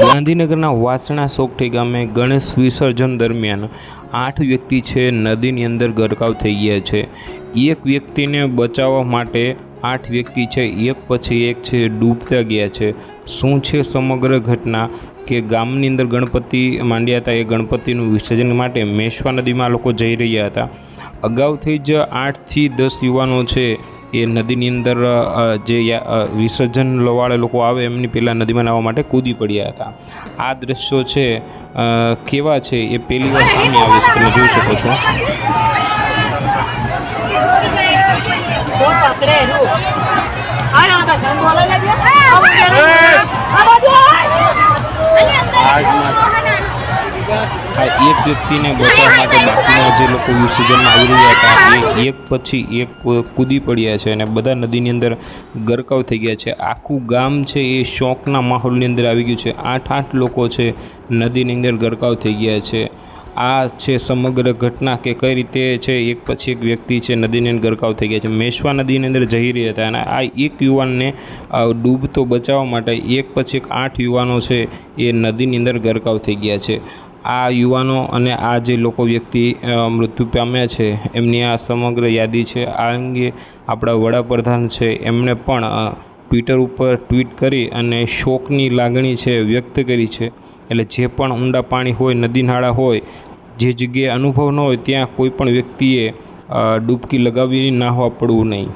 ગાંધીનગરના વાસણા સોગઠી ગામે ગણેશ વિસર્જન દરમિયાન આઠ વ્યક્તિ છે નદીની અંદર ગરકાવ થઈ ગયા છે. એક વ્યક્તિને બચાવવા માટે આઠ વ્યક્તિ છે, એક પછી એક છે, ડૂબતા ગયા છે. શું છે સમગ્ર ઘટના? કે ગામની અંદર ગણપતિ માંડ્યા હતા એ ગણપતિનું વિસર્જન માટે મેશ્વા નદીમાં લોકો જઈ રહ્યા હતા. અગાઉથી જ આઠથી દસ યુવાનો છે એ નદીની અંદર જે વિસર્જન લોવાળે લોકો આવે એમની પહેલાં નદીમાં નાહવા માટે કૂદી પડ્યા હતા. આ દ્રશ્યો છે કેવા છે એ પહેલી વાર સામે આવે છે, તમે જોઈ શકો છો. આ એક વ્યક્તિને બચાવવા માટે બાકીના જે લોકો વિસર્જનમાં આવી રહ્યા હતા એ એક પછી એક કૂદી પડ્યા છે અને બધા નદીની અંદર ગરકાવ થઈ ગયા છે. આખું ગામ છે એ શોકના માહોલની અંદર આવી ગયું છે. આઠ આઠ લોકો છે નદીની અંદર ગરકાવ થઈ ગયા છે. આ છે સમગ્ર ઘટના કે કઈ રીતે છે, એક પછી એક વ્યક્તિ છે, નદીની અંદર ગરકાવ થઈ ગયા છે. મેશ્વા નદીની અંદર જઈ રહ્યા હતા અને આ એક યુવાનને ડૂબતો બચાવવા માટે એક પછી એક આઠ યુવાનો છે, એ નદીની અંદર ગરકાવ થઈ ગયા છે. આ યુવાનો અને આ જે લોકો વ્યક્તિ મૃત્યુ પામ્યા છે, એમની આ સમગ્ર યાદી છે, આ અંગે આપણા વડાપ્રધાન છે, એમણે પણ ટ્વિટર ઉપર ટ્વીટ કરી અને શોકની લાગણી છે વ્યક્ત કરી છે. એટલે જે પણ ઊંડા પાણી હોય, નદી નાળા હોય, જે જગ્યાએ અનુભવ ન હોય, ત્યાં કોઈ પણ વ્યક્તિએ ડૂબકી લગાવી નાહવા પડવું નહીં.